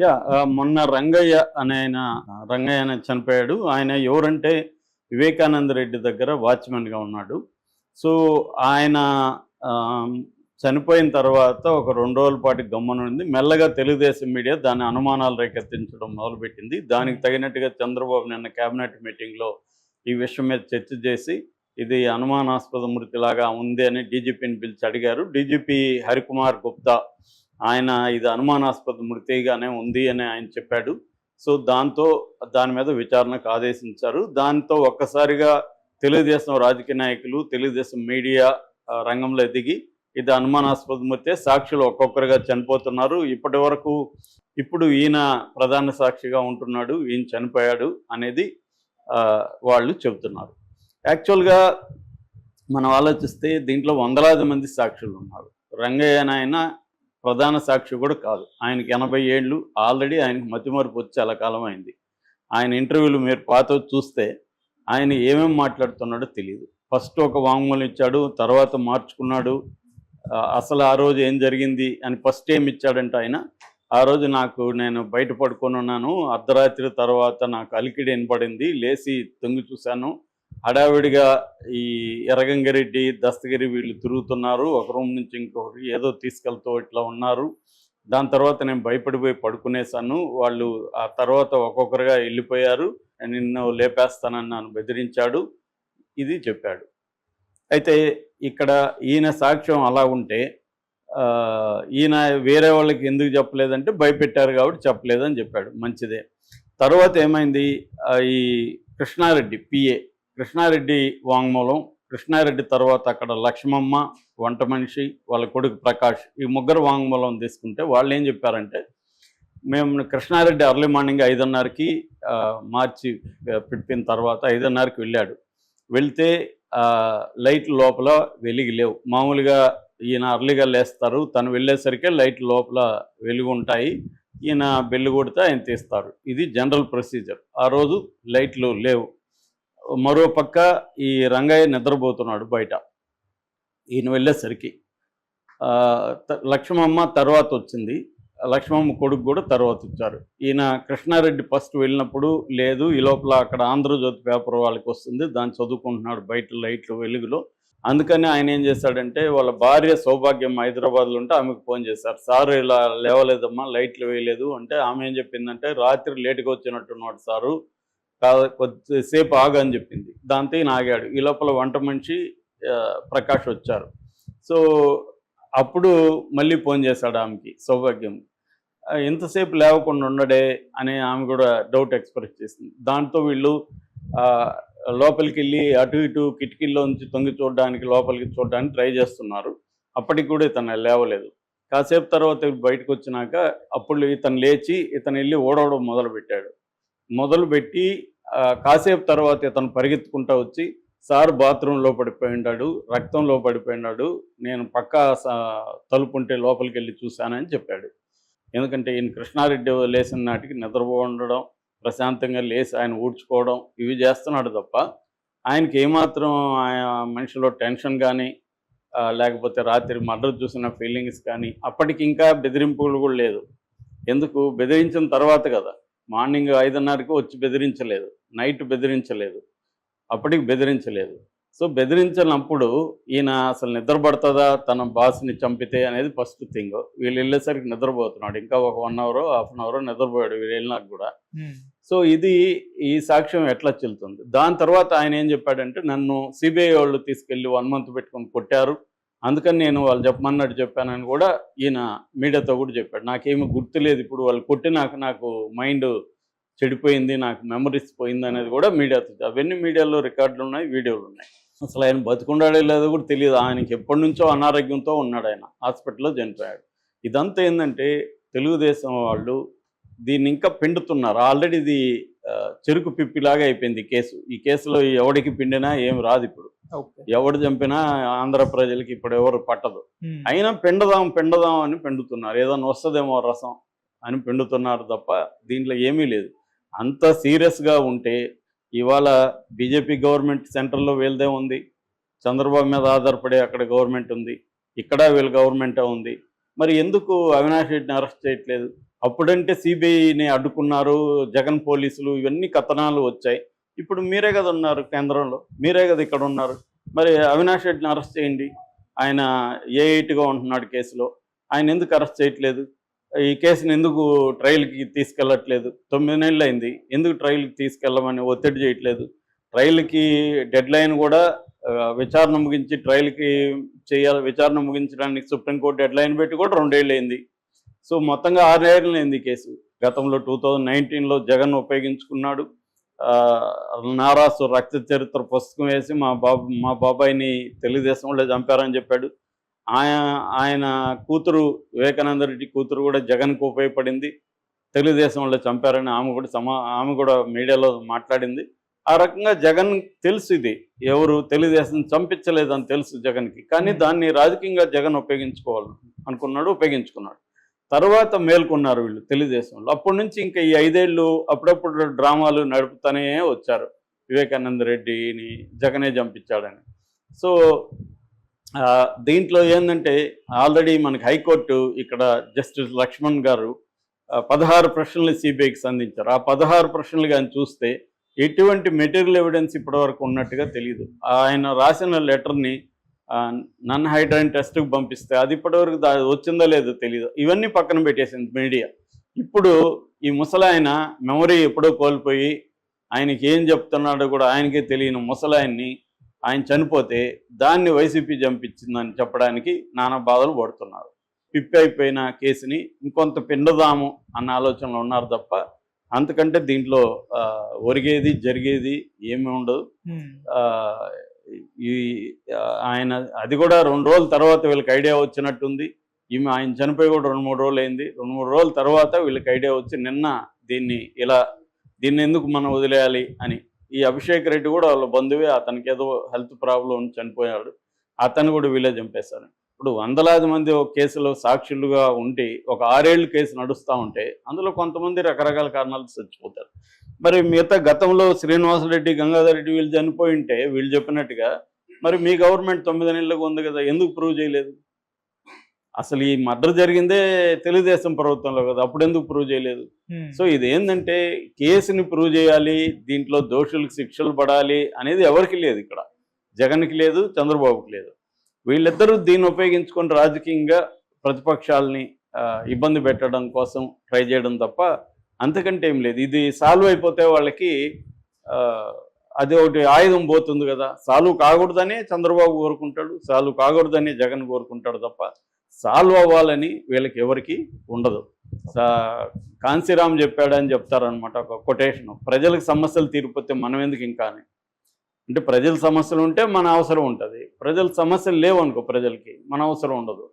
Yeah మొన్న రంగయ్య అనే ఆయన రంగయ్య అనే చనిపోయాడు. ఆయన ఎవరంటే వివేకానంద రెడ్డి దగ్గర వాచ్మెన్గా ఉన్నాడు. సో ఆయన చనిపోయిన తర్వాత ఒక రెండు రోజుల పాటు గమ్మనుంది మెల్లగా తెలుగుదేశం మీడియా దాని అనుమానాలు రేకెత్తించడం మొదలుపెట్టింది. దానికి తగినట్టుగా చంద్రబాబు నిన్న కేబినెట్ మీటింగ్లో ఈ విషయం మీద చర్చ చేసి ఇది అనుమానాస్పద మృతిలాగా ఉంది అని డీజీపీని పిలిచి అడిగారు. డీజీపీ హరికుమార్ గుప్తా ఆయన ఇది అనుమానాస్పద మృతిగానే ఉంది అని ఆయన చెప్పాడు. సో దాంతో దాని మీద విచారణకు ఆదేశించారు. దాంతో ఒక్కసారిగా తెలుగుదేశం రాజకీయ నాయకులు తెలుగుదేశం మీడియా రంగంలో ఎదిగి ఇది అనుమానాస్పద మృతే సాక్షులు ఒక్కొక్కరుగా చనిపోతున్నారు. ఇప్పటి వరకు ఇప్పుడు ఈయన ప్రధాన సాక్షిగా ఉంటున్నాడు ఈయన చనిపోయాడు అనేది వాళ్ళు చెబుతున్నారు. యాక్చువల్గా మనం ఆలోచిస్తే దీంట్లో వందలాది మంది సాక్షులు ఉన్నారు. రంగయ్య నాయన ప్రధాన సాక్షి కూడా కాదు. ఆయనకి ఎనభై ఏళ్ళు ఆల్రెడీ ఆయనకి మతిమరుపు వచ్చి చాలా కాలం అయింది. ఆయన ఇంటర్వ్యూలు మీరు పాత చూస్తే ఆయన ఏమేమి మాట్లాడుతున్నాడో తెలియదు ఫస్ట్ ఒక వాంగ్మూలం ఇచ్చాడు తర్వాత మార్చుకున్నాడు. అసలు ఆ రోజు ఏం జరిగింది అని ఫస్ట్ ఏం ఇచ్చాడంటే ఆయన. ఆ రోజు నాకు నేను బయట పడుకొని ఉన్నాను. అర్ధరాత్రి తర్వాత నాకు అలికిడి వినపడింది. లేచి తొంగి చూశాను. హడావిడిగా ఈ ఎర్రగంగిరెడ్డి దస్తగిరి వీళ్ళు తిరుగుతున్నారు. ఒక రూమ్ నుంచి ఇంకొకటి ఏదో తీసుకెళ్తూ ఇట్లా ఉన్నారు. దాని తర్వాత నేను భయపడిపోయి పడుకునేసాను వాళ్ళు ఆ తర్వాత ఒక్కొక్కరుగా వెళ్ళిపోయారు. నిన్ను లేపేస్తానని నన్ను బెదిరించాడు. ఇది చెప్పాడు. అయితే ఇక్కడ ఈయన సాక్ష్యం అలా ఉంటే ఈయన వేరే వాళ్ళకి ఎందుకు చెప్పలేదంటే భయపెట్టారు కాబట్టి చెప్పలేదని చెప్పాడు. మంచిదే. తర్వాత ఏమైంది? ఈ కృష్ణారెడ్డి పిఏ కృష్ణారెడ్డి వాంగ్మూలం కృష్ణారెడ్డి తర్వాత అక్కడ లక్ష్మమ్మ వంట మనిషి వాళ్ళ కొడుకు ప్రకాష్ ఈ ముగ్గురు వాంగ్మూలం తీసుకుంటే వాళ్ళు ఏం చెప్పారంటే మేము కృష్ణారెడ్డి అర్లీ మార్నింగ్ ఐదున్నరకి మార్చి ఆ, పెట్టిన తర్వాత ఐదున్నరకి వెళ్ళాడు. వెళ్తే లైట్ లోపల వెలిగి లేవు. మామూలుగా ఈయన అర్లీగా లేస్తారు. తను వెళ్ళేసరికి లైట్ లోపల వెలుగు ఉంటాయి. ఈయన బెల్లు కొడితే ఆయన తీస్తారు. ఇది జనరల్ ప్రొసీజర్. ఆ రోజు లైట్లు లేవు. మరో పక్క ఈ రంగయ్య నిద్రపోతున్నాడు బయట. ఈయన వెళ్ళేసరికి. త- లక్ష్మమ్మ తర్వాత వచ్చింది. లక్ష్మమ్మ కొడుకు కూడా తర్వాత వచ్చారు. ఈయన కృష్ణారెడ్డి ఫస్ట్ వెళ్ళినప్పుడు లేదు ఈ లోపల అక్కడ ఆంధ్రజ్యోతి పేపర్ వాళ్ళకి వస్తుంది దాన్ని చదువుకుంటున్నాడు బయట లైట్లు వెలుగులో. అందుకని ఆయన ఏం చేశాడంటే వాళ్ళ భార్య సౌభాగ్యం హైదరాబాద్లో ఉంటే ఆమెకు ఫోన్ చేశారు. సార్ ఇలా లేవలేదమ్మా లైట్లు వేయలేదు. అంటే ఆమె ఏం చెప్పిందంటే రాత్రి లేటుగా వచ్చినట్టున్నాడు సారు కాదు కొద్దిసేపు ఆగు అని చెప్పింది. దాంతో ఈయన ఆగాడు. ఈ లోపల వంట మనిషి ప్రకాష్ వచ్చారు. సో అప్పుడు మళ్ళీ ఫోన్ చేశాడు ఆమెకి సౌభాగ్యం. ఎంతసేపు లేవకుండా ఉండడే అని ఆమె కూడా డౌట్ ఎక్స్ప్రెస్ చేసింది. దాంతో వీళ్ళు లోపలికి వెళ్ళి అటు ఇటు కిటికీల్లో నుంచి తొంగి చూడడానికి లోపలికి చూడడానికి ట్రై చేస్తున్నారు. అప్పటికి కూడా ఇతను లేవలేదు. కాసేపు తర్వాత బయటకు వచ్చినాక అప్పుడు ఇతను లేచి ఇతను వెళ్ళి ఓడవడం మొదలుపెట్టాడు. మొదలుపెట్టి కాసేపు తర్వాత ఇతను పరిగెత్తుకుంటా వచ్చి సార్ బాత్రూంలో పడిపోయినాడు రక్తంలో పడిపోయినాడు నేను పక్కా స- తలుపు ఉంటే లోపలికి వెళ్ళి చూశానని చెప్పాడు. ఎందుకంటే ఈయన కృష్ణారెడ్డి లేచిన నాటికి నిద్రపో ఉండడం ప్రశాంతంగా లేచి ఆయన ఊడ్చుకోవడం ఇవి చేస్తున్నాడు తప్ప ఆయనకి ఏమాత్రం ఆయన మనిషిలో టెన్షన్ కానీ లేకపోతే రాత్రి మర్డర్ చూసిన ఫీలింగ్స్ కానీ అప్పటికి ఇంకా బెదిరింపులు కూడా లేదు. ఎందుకు? బెదిరించిన తర్వాత కదా. మార్నింగ్ ఐదున్నరకి వచ్చి బెదిరించలేదు. నైట్ బెదిరించలేదు. అప్పటికి బెదిరించలేదు. సో బెదిరించినప్పుడు ఈయన అసలు నిద్రపడుతుందా? తన బాస్ని చంపితే అనేది ఫస్ట్ థింగ్ వీళ్ళు వెళ్ళేసరికి నిద్రపోతున్నాడు. ఇంకా ఒక one hour half an hour నిద్రపోయాడు వీళ్ళు వెళ్ళినాక కూడా. సో ఇది ఈ సాక్ష్యం ఎట్లా చెల్లుతుంది? దాని తర్వాత ఆయన ఏం చెప్పాడంటే నన్ను సిబిఐ వాళ్ళు తీసుకెళ్ళి వన్ మంత్ పెట్టుకొని కొట్టారు. అందుకని నేను వాళ్ళు చెప్పమన్నట్టు చెప్పానని కూడా ఈయన మీడియాతో కూడా చెప్పాడు. నాకేమీ గుర్తులేదు. ఇప్పుడు వాళ్ళు కొట్టినాక నాకు మైండ్ చెడిపోయింది నాకు మెమరీస్ పోయింది అనేది కూడా మీడియాతో అవన్నీ మీడియాలో రికార్డులు ఉన్నాయి వీడియోలు ఉన్నాయి. అసలు ఆయన బతుకుండాడో లేదో కూడా తెలియదు ఆయనకి ఎప్పటి నుంచో అనారోగ్యంతో ఉన్నాడు ఆయన. హాస్పిటల్లో చనిపోయాడు. ఇదంతా ఏంటంటే తెలుగుదేశం వాళ్ళు దీన్ని ఇంకా పిండుతున్నారు. ఆల్రెడీ ఇది చెరుకు పిప్పిలాగా అయిపోయింది కేసు. ఈ కేసులో ఎవడికి పిండినా ఏం రాదు ఇప్పుడు. ఎవడు చంపినా ఆంధ్ర ప్రజలకి ఇప్పుడు ఎవరు పట్టదు. అయినా పిండదాం పిండదాం అని పిండుతున్నారు. ఏదైనా వస్తుందేమో రసం అని పిండుతున్నారు తప్ప దీంట్లో ఏమీ లేదు. అంత సీరియస్గా ఉంటే ఇవాళ బీజేపీ గవర్నమెంట్ సెంటర్లో వీళ్ళదే ఉంది. చంద్రబాబు మీద ఆధారపడే అక్కడ గవర్నమెంట్ ఉంది. ఇక్కడ వీళ్ళ గవర్నమెంటే ఉంది. మరి ఎందుకు అవినాష్ రెడ్డిని అరెస్ట్ చేయట్లేదు? అప్పుడంటే సిబిఐని అడ్డుకున్నారు జగన్ పోలీసులు ఇవన్నీ కథనాలు వచ్చాయి. ఇప్పుడు మీరే కదా ఉన్నారు కేంద్రంలో మీరే కదా ఇక్కడ ఉన్నారు. మరి అవినాష్ రెడ్డిని అరెస్ట్ చేయండి. ఆయన ఏ ఎయిట్గా ఉంటున్నాడు కేసులో. ఆయన ఎందుకు అరెస్ట్ చేయట్లేదు? ఈ కేసుని ఎందుకు ట్రయల్కి తీసుకెళ్ళట్లేదు? తొమ్మిది నెలలు అయింది ఎందుకు ట్రయల్కి తీసుకెళ్ళమని ఒత్తిడి చేయట్లేదు? ట్రయల్కి డెడ్ లైన్ కూడా విచారణ ముగించి ట్రయల్కి చేయాలి విచారణ ముగించడానికి సుప్రీంకోర్టు డెడ్ లైన్ పెట్టి కూడా రెండేళ్ళు అయింది సో మొత్తంగా ఆరేళ్ళు అయింది కేసు. గతంలో టూ థౌజండ్ నైన్టీన్లో జగన్ ఉపయోగించుకున్నాడు. నారాసు రక్త చరిత్ర పుస్తకం వేసి మా బాబు మా బాబాయిని తెలుగుదేశంలో చంపారని చెప్పాడు. ఆయన ఆయన కూతురు వివేకానంద రెడ్డి కూతురు కూడా జగన్కు ఉపయోగపడింది. తెలుగుదేశంలో చంపారని ఆమె కూడా సమా ఆమె కూడా మీడియాలో మాట్లాడింది. ఆ రకంగా జగన్ తెలుసు ఇది. ఎవరు తెలుగుదేశం చంపించలేదని తెలుసు జగన్కి. కానీ దాన్ని రాజకీయంగా జగన్ ఉపయోగించుకోవాలి అనుకున్నాడు ఉపయోగించుకున్నాడు. తర్వాత మేల్కొన్నారు వీళ్ళు తెలుగుదేశంలో. అప్పటి నుంచి ఇంకా ఈ ఐదేళ్ళు అప్పుడప్పుడు డ్రామాలు నడుపుతూనే వచ్చారు. వివేకానంద రెడ్డిని జగనే చంపించాడని. సో దీంట్లో ఏంటంటే ఆల్రెడీ మనకి హైకోర్టు ఇక్కడ జస్టిస్ లక్ష్మణ్ గారు పదహారు ప్రశ్నలు సిబిఐకి సంధించారు. ఆ పదహారు ప్రశ్నలు కానీ చూస్తే ఎటువంటి మెటీరియల్ ఎవిడెన్స్ ఇప్పటివరకు ఉన్నట్టుగా తెలియదు ఆయన రాసిన లెటర్ని నన్ హైడ్రైన్ టెస్ట్కి పంపిస్తే అది ఇప్పటివరకు వచ్చిందో లేదో తెలియదు ఇవన్నీ పక్కన పెట్టేసింది మీడియా. ఇప్పుడు ఈ ముసలాయన మెమరీ ఎప్పుడో కోల్పోయి ఆయనకి ఏం చెప్తున్నాడో కూడా ఆయనకే తెలియని ముసలాయన్ని ఆయన చనిపోతే దాన్ని వైసీపీ చంపించిందని చెప్పడానికి నానా బాధలు పడుతున్నారు. పిప్పి అయిపోయిన కేసుని ఇంకొంత పిండదాము అన్న ఆలోచనలో ఉన్నారు తప్ప అంతకంటే దీంట్లో ఒరిగేది జరిగేది ఏమీ ఉండదు. ఈ ఆయన అది కూడా రెండు రోజుల తర్వాత వీళ్ళకి ఐడియా వచ్చినట్టుంది. ఈమె ఆయన చనిపోయి కూడా రెండు మూడు రోజులు అయింది. రెండు మూడు రోజుల తర్వాత వీళ్ళకి ఐడియా వచ్చి నిన్న దీన్ని ఇలా దీన్ని ఎందుకు మనం వదిలేయాలి అని ఈ అభిషేక్ రెడ్డి కూడా వాళ్ళ బంధువే అతనికి ఏదో హెల్త్ ప్రాబ్లం చనిపోయాడు. అతను కూడా వీళ్ళే చంపేశారు. ఇప్పుడు వందలాది మంది ఒక కేసులో సాక్షులుగా ఉండి ఒక ఆరేళ్ళు కేసు నడుస్తూ ఉంటే అందులో కొంతమంది రకరకాల కారణాలు చచ్చిపోతారు. మరి మిగతా గతంలో శ్రీనివాసరెడ్డి గంగాధర్ రెడ్డి వీళ్ళు చనిపోయి ఉంటే వీళ్ళు చెప్పినట్టుగా మరి మీ గవర్నమెంట్ తొమ్మిది నెలలకు ఉంది కదా ఎందుకు ప్రూవ్ చేయలేదు? అసలు ఈ మర్డర్ జరిగిందే తెలుగుదేశం ప్రభుత్వంలో కదా అప్పుడు ఎందుకు ప్రూవ్ చేయలేదు సో ఇది ఏంటంటే కేసుని ప్రూవ్ చేయాలి దీంట్లో దోషులకు శిక్షలు పడాలి అనేది ఎవరికి లేదు ఇక్కడ. జగన్కి లేదు చంద్రబాబుకి లేదు. వీళ్ళిద్దరూ దీన్ని ఉపయోగించుకొని రాజకీయంగా ప్రతిపక్షాలని ఇబ్బంది పెట్టడం కోసం ట్రై చేయడం తప్ప అంతకంటే ఏం లేదు. ఇది సాల్వ్ అయిపోతే వాళ్ళకి అది ఒకటి ఆయుధం పోతుంది కదా. సాల్వ్ కాకూడదని చంద్రబాబు కోరుకుంటాడు సాల్వ్ కాకూడదని జగన్ కోరుకుంటాడు తప్ప సాల్వ్ అవ్వాలని వీళ్ళకి ఎవరికి ఉండదు. సా- కాంశీరామ్ చెప్పాడని చెప్తారనమాట ఒక కొటేషన్. ప్రజలకు సమస్యలు తీరిపోతే మనం ఎందుకు ఇంకా అని. అంటే ప్రజల సమస్యలు ఉంటే మన అవసరం ఉంటుంది. ప్రజల సమస్యలు లేవు అనుకో ప్రజలకి మన అవసరం ఉండదు.